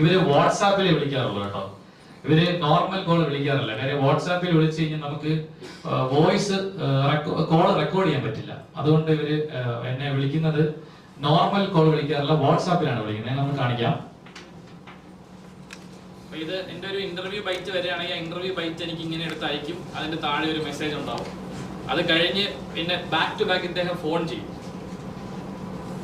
ഇവർ വാട്സാപ്പിൽ വിളിക്കാറുള്ളൂ കേട്ടോ. ഇവർ നോർമൽ കോൾ വിളിക്കാറില്ല. കാര്യം വാട്സാപ്പിൽ വിളിച്ചു കഴിഞ്ഞാൽ നമുക്ക് വോയിസ് കോൾ റെക്കോർഡ് ചെയ്യാൻ പറ്റില്ല. അതുകൊണ്ട് ഇവർ എന്നെ വിളിക്കുന്നത് നോർമൽ കോൾ വിളിക്കാറില്ല വാട്സാപ്പിലാണ് വിളിക്കുന്നത്. നമുക്ക് കാണിക്കാം. ഇത് എന്റെ ഒരു ഇന്റർവ്യൂ ബൈറ്റ് വരികയാണെങ്കിൽ ഇന്റർവ്യൂ ബൈറ്റ് എനിക്ക് ഇങ്ങനെ എടുത്ത് അയക്കും. അതിന്റെ താഴെ ഒരു മെസ്സേജ് ഉണ്ടാവും. അത് കഴിഞ്ഞ് പിന്നെ ബാക്ക് ടു ബാക്ക് ഇദ്ദേഹം ഫോൺ ചെയ്യും.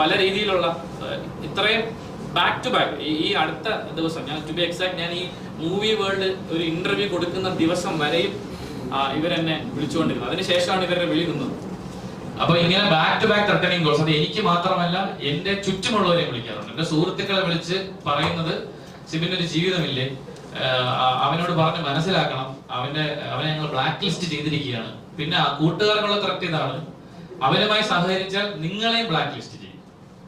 പല രീതിയിലുള്ള ഇത്രയും ബാക്ക് ടു ബാക്ക് ഈ അടുത്ത ദിവസം ഞാൻ ടു ബി എക്സാക്ട് ഞാൻ ഈ മൂവി വേൾഡ് ഒരു ഇന്റർവ്യൂ കൊടുക്കുന്ന ദിവസം വരെയും ഇവരെന്നെ വിളിച്ചുകൊണ്ടിരുന്നത് അതിനുശേഷമാണ് ഇവരുടെ വിളി നിന്നത്. അപ്പൊ ഇങ്ങനെ ബാക്ക് ടു ബാക്ക് തട്ടണിങ് കോൾസ് അത് എനിക്ക് മാത്രമല്ല എന്റെ ചുറ്റുമുള്ളവരെ വിളിക്കാറുണ്ട്. എന്റെ സുഹൃത്തുക്കളെ വിളിച്ച് പറയുന്നത് സിബിന്റെ ഒരു ജീവിതമില്ലേ? അവനോട് പറഞ്ഞ് മനസ്സിലാക്കണം. അവന്റെ അവനെ ഞങ്ങൾ ബ്ലാക്ക് ലിസ്റ്റ് ചെയ്തിരിക്കുകയാണ്. പിന്നെ കൂട്ടുകാരനുള്ള ത്രട്ട് ഇതാണ്. അവനുമായി സഹകരിച്ചാൽ നിങ്ങളെയും ബ്ലാക്ക് ലിസ്റ്റ് ചെയ്യും.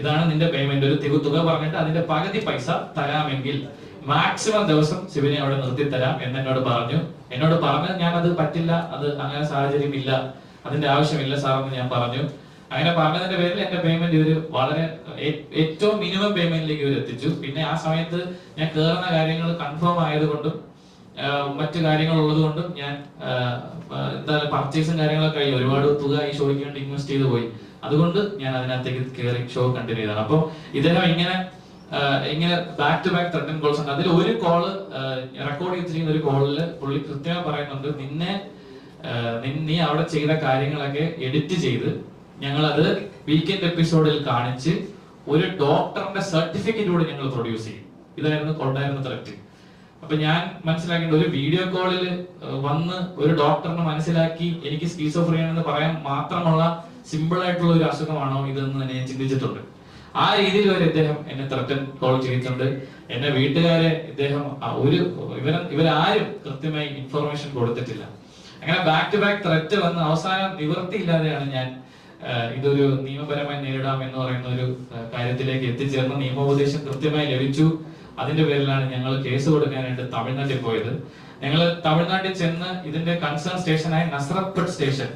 ഇതാണ് നിന്റെ പേയ്മെന്റ് ഒരു തികു തുക പറഞ്ഞിട്ട് അതിന്റെ പകുതി പൈസ തരാമെങ്കിൽ മാക്സിമം ദിവസം ശിവനെ അവിടെ നിർത്തി തരാം എന്ന് എന്നോട് പറഞ്ഞു. എന്നോട് പറഞ്ഞു ഞാൻ അത് പറ്റില്ല അത് അങ്ങനെ സാഹചര്യം ഇല്ല അതിന്റെ ആവശ്യമില്ല സാർ എന്ന് ഞാൻ പറഞ്ഞു. അങ്ങനെ പറഞ്ഞതിന്റെ പേരിൽ എന്റെ പേയ്മെന്റ് ഇവർ വളരെ ഏറ്റവും മിനിമം പേയ്മെന്റിലേക്ക് ഇവർ എത്തിച്ചു. പിന്നെ ആ സമയത്ത് ഞാൻ കയറുന്ന കാര്യങ്ങൾ കൺഫേം ആയതുകൊണ്ടും മറ്റു കാര്യങ്ങൾ ഉള്ളതുകൊണ്ടും ഞാൻ എന്താ പർച്ചേസും കാര്യങ്ങളൊക്കെ കഴിഞ്ഞു ഒരുപാട് തുക ഈ ഷോയ്ക്ക് വേണ്ടി ഇൻവെസ്റ്റ് ചെയ്തു പോയി. അതുകൊണ്ട് ഞാൻ അതിനകത്തേക്ക് കയറി ഷോ കണ്ടിന്യൂ ചെയ്തതാണ്. അപ്പോൾ ഇദ്ദേഹം ഇങ്ങനെ ഇങ്ങനെ back to back threatening calls ഉണ്ട്. അതിൽ ഒരു കോൾ റെക്കോർഡ് ചെയ്തിരിക്കുന്ന ഒരു കോളിൽ പുള്ളി കൃത്യമായി പറയുന്നുണ്ട് നിന്നെ നീ അവിടെ ചെയ്ത കാര്യങ്ങളൊക്കെ എഡിറ്റ് ചെയ്ത് ഞങ്ങൾ അത് വീക്കെൻഡ് എപ്പിസോഡിൽ കാണിച്ച് ഒരു ഡോക്ടറിന്റെ സർട്ടിഫിക്കറ്റ് ഞങ്ങൾ പ്രൊഡ്യൂസ് ചെയ്യും. ഇതായിരുന്നു കൊണ്ടായിരുന്ന ത്രെറ്റ് അപ്പൊ ഞാൻ മനസ്സിലാക്കേണ്ട ഒരു വീഡിയോ കോളിൽ വന്ന് ഒരു ഡോക്ടറിനെ മനസ്സിലാക്കി എനിക്ക് സ്കീസോഫ്രിയാണെന്ന് പറയാൻ മാത്രമുള്ള സിമ്പിൾ ആയിട്ടുള്ള ഒരു അസുഖമാണോ ഇതെന്ന് തന്നെ ഞാൻ ചിന്തിച്ചിട്ടുണ്ട്. ആ രീതിയിൽ വരെ ഇദ്ദേഹം എന്നെ ത്രട്ടൻ കോൾ ചെയ്തിട്ടുണ്ട്. എന്റെ വീട്ടുകാരെ ഇദ്ദേഹം ഒരു ഇവര ഇവരാരും കൃത്യമായി ഇൻഫർമേഷൻ കൊടുത്തിട്ടില്ല. അങ്ങനെ ബാക്ക് ടു ബാക്ക് ത്രെറ്റ് വന്ന് അവസാനം നിവൃത്തിയില്ലാതെയാണ് ഞാൻ ഇതൊരു നിയമപരമായി നേരിടാം എന്ന് പറയുന്ന ഒരു കാര്യത്തിലേക്ക് എത്തിച്ചേർന്ന് നിയമോപദേശം കൃത്യമായി ലഭിച്ചു. അതിന്റെ പേരിലാണ് ഞങ്ങൾ കേസ് കൊടുക്കാനായിട്ട് തമിഴ്നാട്ടിൽ പോയത്. ഞങ്ങൾ തമിഴ്നാട്ടിൽ ചെന്ന് ഇതിന്റെ കൺസേൺ സ്റ്റേഷനായ നസ്രത്പട്ട് സ്റ്റേഷൻ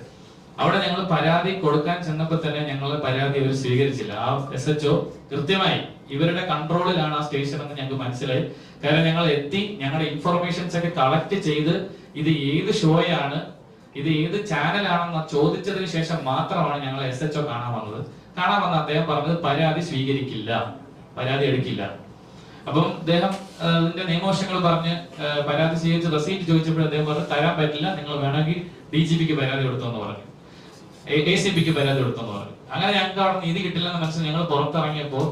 അവിടെ ഞങ്ങൾ പരാതി കൊടുക്കാൻ ചെന്നപ്പോൾ തന്നെ ഞങ്ങൾ പരാതി അവർ സ്വീകരിച്ചില്ല. ആ എസ് എച്ച് ഒ കൃത്യമായി ഇവരുടെ കൺട്രോളിലാണ് ആ സ്റ്റേഷൻ എന്ന് ഞങ്ങൾക്ക് മനസ്സിലായി. കാരണം ഞങ്ങൾ എത്തി ഞങ്ങളുടെ ഇൻഫർമേഷൻസ് ഒക്കെ കളക്ട് ചെയ്ത് ഇത് ഏത് ഷോയാണ് ഇത് ഏത് ചാനലാണെന്ന് ചോദിച്ചതിന് ശേഷം മാത്രമാണ് ഞങ്ങൾ എസ് എച്ച് ഒ കാണാൻ വന്നത്. കാണാൻ വന്ന അദ്ദേഹം പറഞ്ഞത് പരാതി സ്വീകരിക്കില്ല പരാതി എടുക്കില്ല. അപ്പം അദ്ദേഹം ഇതിന്റെ നിയമവശങ്ങൾ പറഞ്ഞ് പരാതി സ്വീകരിച്ച് റെസീറ്റ് ചോദിച്ചപ്പോൾ അദ്ദേഹം പറഞ്ഞു തരാൻ പറ്റില്ല നിങ്ങൾ വേണമെങ്കിൽ ഡി ജി പിക്ക് പരാതി കൊടുത്തു എന്ന് പറഞ്ഞു. എ സി പിക്ക് പരാതി കൊടുത്തെന്ന് പറഞ്ഞു. അങ്ങനെ ഞങ്ങൾക്ക് അവിടെ നീതി കിട്ടില്ലെന്ന് മനസ്സിൽ ഞങ്ങൾ പുറത്തിറങ്ങിയപ്പോൾ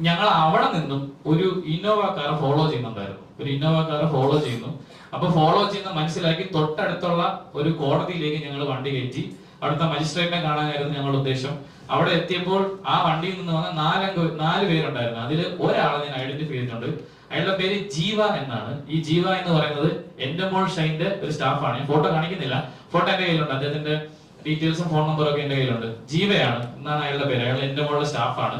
ഞങ്ങൾ അവിടെ നിന്നും ഒരു ഇന്നോവ കാർ ഫോളോ ചെയ്യുന്നുണ്ടായിരുന്നു. ഒരു ഇന്നോവ കാർ ഫോളോ ചെയ്യുന്നു. അപ്പൊ ഫോളോ ചെയ്യുന്ന മനസ്സിലാക്കി തൊട്ടടുത്തുള്ള ഒരു കോടതിയിലേക്ക് ഞങ്ങൾ വണ്ടി കയറ്റി. അവിടുത്തെ മജിസ്ട്രേറ്റിനെ കാണാനായിരുന്നു ഞങ്ങളുടെ ഉദ്ദേശം. അവിടെ എത്തിയപ്പോൾ ആ വണ്ടിയിൽ നിന്ന് വന്ന നാലംഗ നാല് പേരുണ്ടായിരുന്നു. അതിൽ ഒരാളെ ഞാൻ ഐഡന്റിഫൈ ചെയ്തിട്ടുണ്ട്. അയാളുടെ പേര് ജീവ എന്നാണ്. ഈ ജീവ എന്ന് പറയുന്നത് എന്റെ മോൾ ഷൈന്റെ ഒരു സ്റ്റാഫാണ് ഞാൻ ഫോട്ടോ കാണിക്കുന്നില്ല. ഫോട്ടോ എന്റെ കയ്യിലുണ്ട്. അദ്ദേഹത്തിന്റെ ഡീറ്റെയിൽസും ഫോൺ നമ്പറും ഒക്കെ എന്റെ കയ്യിലുണ്ട്. ജീവയാണ് എന്നാണ് അയാളുടെ പേര്. അയാൾ എന്റെ മോളുടെ സ്റ്റാഫാണ്.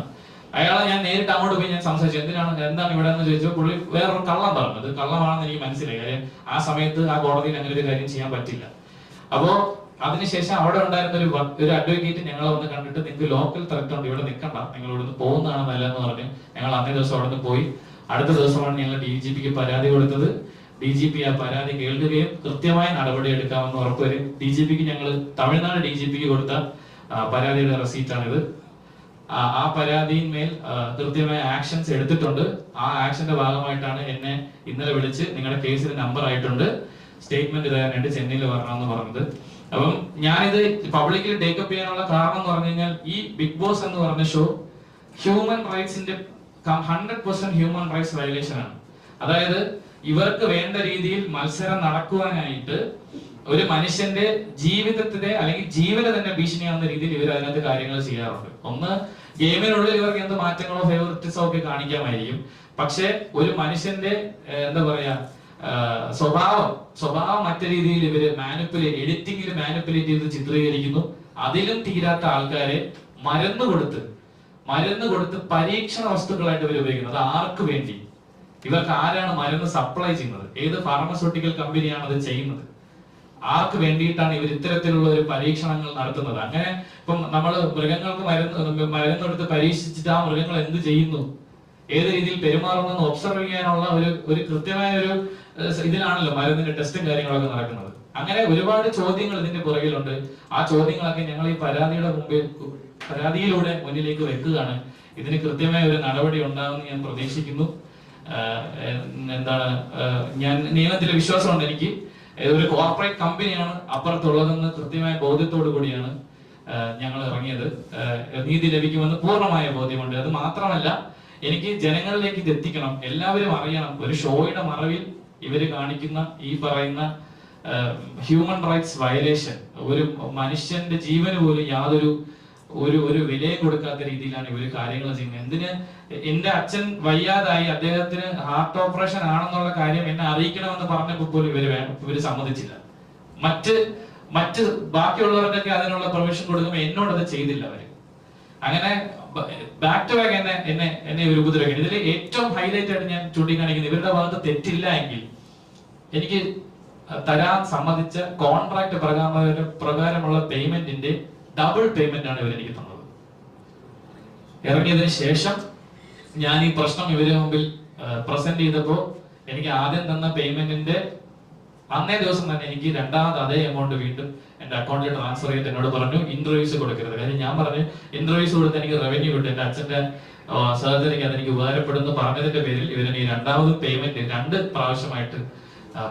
അയാളെ ഞാൻ നേരിട്ട് അങ്ങോട്ട് പോയി ഞാൻ സംസാരിച്ചു. എന്തിനാണ് എന്താണ് ഇവിടെ എന്ന് ചോദിച്ചു പുള്ളി വേറൊരു കള്ളം പറഞ്ഞത് കള്ളമാണെന്ന് എനിക്ക് മനസ്സിലായി. കാര്യം ആ സമയത്ത് ആ കോടതിയിൽ അങ്ങനെ ഒരു കാര്യം ചെയ്യാൻ പറ്റില്ല. അപ്പോ അതിനുശേഷം അവിടെ ഉണ്ടായിരുന്ന ഒരു ഒരു അഡ്വക്കേറ്റ് ഞങ്ങളെ വന്ന് കണ്ടിട്ട് നിങ്ങൾക്ക് ലോക്കൽ ത്രെറ്റ് ഉണ്ട്. ഇവിടെ നിൽക്കണ്ട നിങ്ങൾ ഇവിടുന്ന് പോകുന്നതാണ് നല്ലതെന്ന് പറഞ്ഞ് ഞങ്ങൾ അന്നേ ദിവസം അവിടെ നിന്ന് പോയി. അടുത്ത ദിവസമാണ് ഞങ്ങൾ ഡി ജി പിക്ക് പരാതി കൊടുത്തത്. ഡി ജി പി ആ പരാതി കേൾക്കുകയും കൃത്യമായ നടപടി എടുക്കാമെന്ന് ഉറപ്പുവരും ഡി ജി പിക്ക് ഞങ്ങൾ തമിഴ്നാട് ഡി ജി പിക്ക് കൊടുത്ത പരാതിയുടെ റെസീറ്റാണിത്. ആ- പരാതിയിന്മേൽ കൃത്യമായ ആക്ഷൻസ് എടുത്തിട്ടുണ്ട്. ആ ആക്ഷന്റെ ഭാഗമായിട്ടാണ് എന്നെ ഇന്നലെ വിളിച്ച് നിങ്ങളുടെ കേസിന് നമ്പർ ആയിട്ടുണ്ട്. സ്റ്റേറ്റ്മെന്റ് തരാനായിട്ട് ചെന്നൈയിൽ വരണമെന്ന് പറഞ്ഞത്. അപ്പം ഞാനിത് പബ്ലിക്കിൽ ടേക്കപ്പ് ചെയ്യാനുള്ള കാരണം എന്ന് പറഞ്ഞു കഴിഞ്ഞാൽ ഈ ബിഗ് ബോസ് എന്ന് പറഞ്ഞ show human റൈറ്റ്സിന്റെ hundred percent human rights violation ആണ് അതായത് ഇവർക്ക് വേണ്ട രീതിയിൽ മത്സരം നടക്കുവാനായിട്ട് ഒരു മനുഷ്യന്റെ ജീവിതത്തിന്റെ അല്ലെങ്കിൽ ജീവന തന്നെ ഭീഷണിയാവുന്ന രീതിയിൽ ഇവർ അതിനകത്ത് കാര്യങ്ങൾ ചെയ്യാറുണ്ട്. ഒന്ന് ഗെയിമിനുള്ളിൽ ഇവർക്ക് എന്ത് മാറ്റങ്ങളോ ഫേവറിറ്റിസോ ഒക്കെ കാണിക്കാമായിരിക്കും. പക്ഷെ ഒരു മനുഷ്യന്റെ എന്താ പറയാ സ്വഭാവം സ്വഭാവം മറ്റു രീതിയിൽ ഇവർ മാനിപ്പുലേറ്റ് എഡിറ്റിംഗിൽ മാനിപ്പുലേറ്റ് ചെയ്ത് ചിത്രീകരിക്കുന്നു. അതിലും തീരാത്ത ആൾക്കാരെ മരുന്ന് കൊടുത്ത് മരുന്ന് കൊടുത്ത് പരീക്ഷണ വസ്തുക്കളായിട്ട് ഇവർ ഉപയോഗിക്കുന്നത് ആർക്ക് വേണ്ടി? ഇവർക്ക് ആരാണ് മരുന്ന് സപ്ലൈ ചെയ്യുന്നത്? ഏത് ഫാർമസ്യൂട്ടിക്കൽ കമ്പനിയാണ് അത് ചെയ്യുന്നത്? ആർക്ക് വേണ്ടിയിട്ടാണ് ഇവർ ഇത്തരത്തിലുള്ള ഒരു പരീക്ഷണങ്ങൾ നടത്തുന്നത്? അങ്ങനെ ഇപ്പം നമ്മൾ മൃഗങ്ങൾക്ക് മരുന്ന് കൊടുത്ത് പരീക്ഷിച്ചിട്ട് ആ മൃഗങ്ങൾ എന്ത് ചെയ്യുന്നു? ഏത് രീതിയിൽ പെരുമാറുന്നു ഒബ്സർവ് ചെയ്യാനുള്ള ഒരു ഒരു കൃത്യമായ ഒരു ഇതിലാണല്ലോ മരുന്നിന്റെ ടെസ്റ്റും കാര്യങ്ങളൊക്കെ നടക്കുന്നത്. അങ്ങനെ ഒരുപാട് ചോദ്യങ്ങൾ ഇതിന്റെ പുറകിലുണ്ട്. ആ ചോദ്യങ്ങളൊക്കെ ഞങ്ങൾ ഈ പരാതിയുടെ മുമ്പിൽ പരാതിയിലൂടെ മുന്നിലേക്ക് വെക്കുകയാണ്. ഇതിന് കൃത്യമായ ഒരു നടപടി ഉണ്ടാകുമെന്ന് ഞാൻ പ്രതീക്ഷിക്കുന്നു. എന്താണ് ഞാൻ നിയമത്തിലെ വിശ്വാസമുണ്ട് എനിക്ക്. ഒരു കോർപ്പറേറ്റ് കമ്പനിയാണ് അപ്പുറത്തുള്ളതെന്ന് കൃത്യമായ ബോധ്യത്തോടു കൂടിയാണ് ഞങ്ങൾ ഇറങ്ങിയത്. നീതി ലഭിക്കുമെന്ന് പൂർണമായ ബോധ്യമുണ്ട്. അത് മാത്രമല്ല എനിക്ക് ജനങ്ങളിലേക്ക് ഇത് എത്തിക്കണം. എല്ലാവരും അറിയണം. ഒരു ഷോയുടെ മറവിൽ ഇവർ കാണിക്കുന്ന ഈ പറയുന്ന ഹ്യൂമൻ റൈറ്റ്സ് വയലേഷൻ ഒരു മനുഷ്യന്റെ ജീവന് പോലും യാതൊരു ഒരു ഒരു വിലയും കൊടുക്കാത്ത രീതിയിലാണ് ഇവർ കാര്യങ്ങൾ ചെയ്യുന്നത്. എന്തിന് എന്റെ അച്ഛൻ വയ്യാതായി അദ്ദേഹത്തിന് ഹാർട്ട് ഓപ്പറേഷൻ ആണെന്നുള്ള കാര്യം എന്നെ അറിയിക്കണമെന്ന് പറഞ്ഞപ്പോൾ പോലും ഇവർ ഇവർ സമ്മതിച്ചില്ല. മറ്റ് മറ്റ് ബാക്കിയുള്ളവർക്കൊക്കെ അതിനുള്ള പെർമിഷൻ കൊടുക്കുമ്പോൾ എന്നോട് അത് ചെയ്തില്ല അവർ. അങ്ങനെ ബാക്ക് ടു ബാക്ക് എന്നെ എന്നെ എന്നെ ഒരു ഉപദ്രവിക്കണം ഇതിൽ ഏറ്റവും ഹൈലൈറ്റ് ആയിട്ട് ഞാൻ ചൂണ്ടിക്കാണിക്കുന്നത് ഇവരുടെ ഭാഗത്ത് തെറ്റില്ല എങ്കിൽ എനിക്ക് തരാൻ സമ്മതിച്ച കോൺട്രാക്ട് പ്രകാരം പ്രകാരമുള്ള പേയ്മെന്റിന്റെ ഡബിൾ പേയ്മെന്റ് ആണ് ഇവർ എനിക്ക് തന്നത്. ഇറങ്ങിയതിന് ശേഷം ഞാൻ ഈ പ്രശ്നം ഇവരെ മുമ്പിൽ പ്രസന്റ് ചെയ്തപ്പോൾ എനിക്ക് ആദ്യം തന്ന പേയ്മെന്റിന്റെ അന്നേ ദിവസം തന്നെ എനിക്ക് രണ്ടാമത് അതേ എമൗണ്ട് വീണ്ടും എന്റെ അക്കൗണ്ടിൽ ട്രാൻസ്ഫർ ചെയ്ത് എന്നോട് പറഞ്ഞു ഇന്റർവ്യൂസ് കൊടുക്കരുത്. കാര്യം ഞാൻ പറഞ്ഞു ഇന്റർവ്യൂസ് കൊടുത്ത് എനിക്ക് റവന്യൂ കിട്ടും. എന്റെ അച്ഛന്റെ സർജറിക്ക് അതെനിക്ക് ഉപകാരപ്പെടുന്നു പറഞ്ഞതിന്റെ പേരിൽ ഈ രണ്ടാമത് പേയ്മെന്റ് രണ്ട് പ്രാവശ്യമായിട്ട്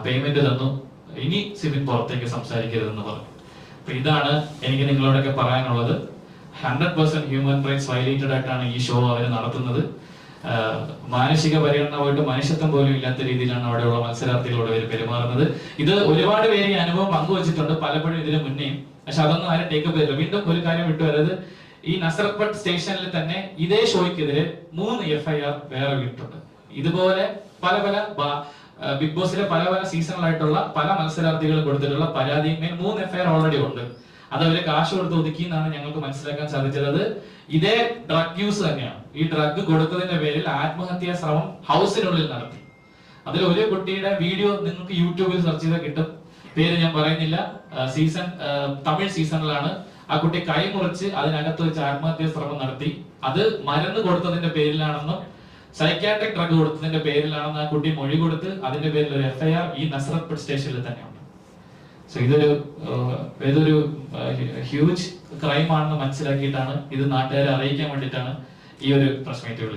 പേയ്മെന്റ് തന്നു. ഇനി സിബിൻ പുറത്തേക്ക് സംസാരിക്കരുതെന്ന് പറഞ്ഞു. ഇതാണ് എനിക്ക് നിങ്ങളോടൊക്കെ പറയാനുള്ളത്. Hundred percent human rights violated ആയിട്ടാണ് ഈ ഷോ അവർ നടത്തുന്നത്. മാനുഷിക പരിഗണന പോയിട്ട് മനുഷ്യത്വം പോലും ഇല്ലാത്ത രീതിയിലാണ് അവിടെയുള്ള മത്സരാർത്ഥികളോട് ഇവർ പെരുമാറുന്നത്. ഇത് ഒരുപാട് പേര് ഈ അനുഭവം പങ്കുവച്ചിട്ടുണ്ട് പലപ്പോഴും ഇതിന് മുന്നേയും. പക്ഷെ അതൊന്നും ആരും ടേക്കപ്പ് ചെയ്തില്ല വീണ്ടും ഒരു കാര്യം വിട്ടു അതായത് ഈ നസറപ്പട്ട് സ്റ്റേഷനിൽ തന്നെ ഇതേ ഷോയ്ക്കെതിരെ മൂന്ന് എഫ് ഐ ആർ വേറെ വിട്ടിട്ടുണ്ട് ഇതുപോലെ പല പല ബിഗ് ബോസിലെ പല പല സീസണിലായിട്ടുള്ള പല മത്സരാർത്ഥികൾ കൊടുത്തിട്ടുള്ള പരാതി മൂന്ന് എഫ് ഐ ആർ ഓൾറെഡി ഉണ്ട്. അത് അവർ കാശ് കൊടുത്ത് ഒതുക്കി എന്നാണ് ഞങ്ങൾക്ക് മനസ്സിലാക്കാൻ സാധിച്ചത്. ഇതേ ഡ്രഗ് യൂസ് തന്നെയാണ്. ഈ ഡ്രഗ് കൊടുത്തതിന്റെ പേരിൽ ആത്മഹത്യാ ശ്രമം ഹൗസിനുള്ളിൽ നടത്തി. അതിൽ ഒരു കുട്ടിയുടെ വീഡിയോ നിങ്ങൾക്ക് യൂട്യൂബിൽ സെർച്ച് ചെയ്താൽ കിട്ടും. പേര് ഞാൻ പറയുന്നില്ല. സീസൺ തമിഴ് സീസണിലാണ് ആ കുട്ടി കൈമുറിച്ച് അതിനകത്ത് വെച്ച് ആത്മഹത്യാ ശ്രമം നടത്തി. അത് മരുന്ന് കൊടുത്തതിന്റെ പേരിലാണെന്നും സൈക്കാട്രിക് ഡ്രഗ് കൊടുത്തതിന്റെ പേരിലാണെന്ന് ആ കുട്ടി മൊഴി കൊടുത്ത് അതിന്റെ പേരിൽ ഒരു എഫ്ഐആർ ഈ നസറത്ത് സ്റ്റേഷനിൽ തന്നെയുണ്ട്. സോ ഇതൊരു ഇതൊരു ഹ്യൂജ് ക്രൈം ആണെന്ന് മനസ്സിലാക്കിയിട്ടാണ് ഇത് നാട്ടുകാരെ അറിയിക്കാൻ വേണ്ടിയിട്ടാണ് ഈ ഒരു പ്രശ്നത്തെ വിളിച്ചത്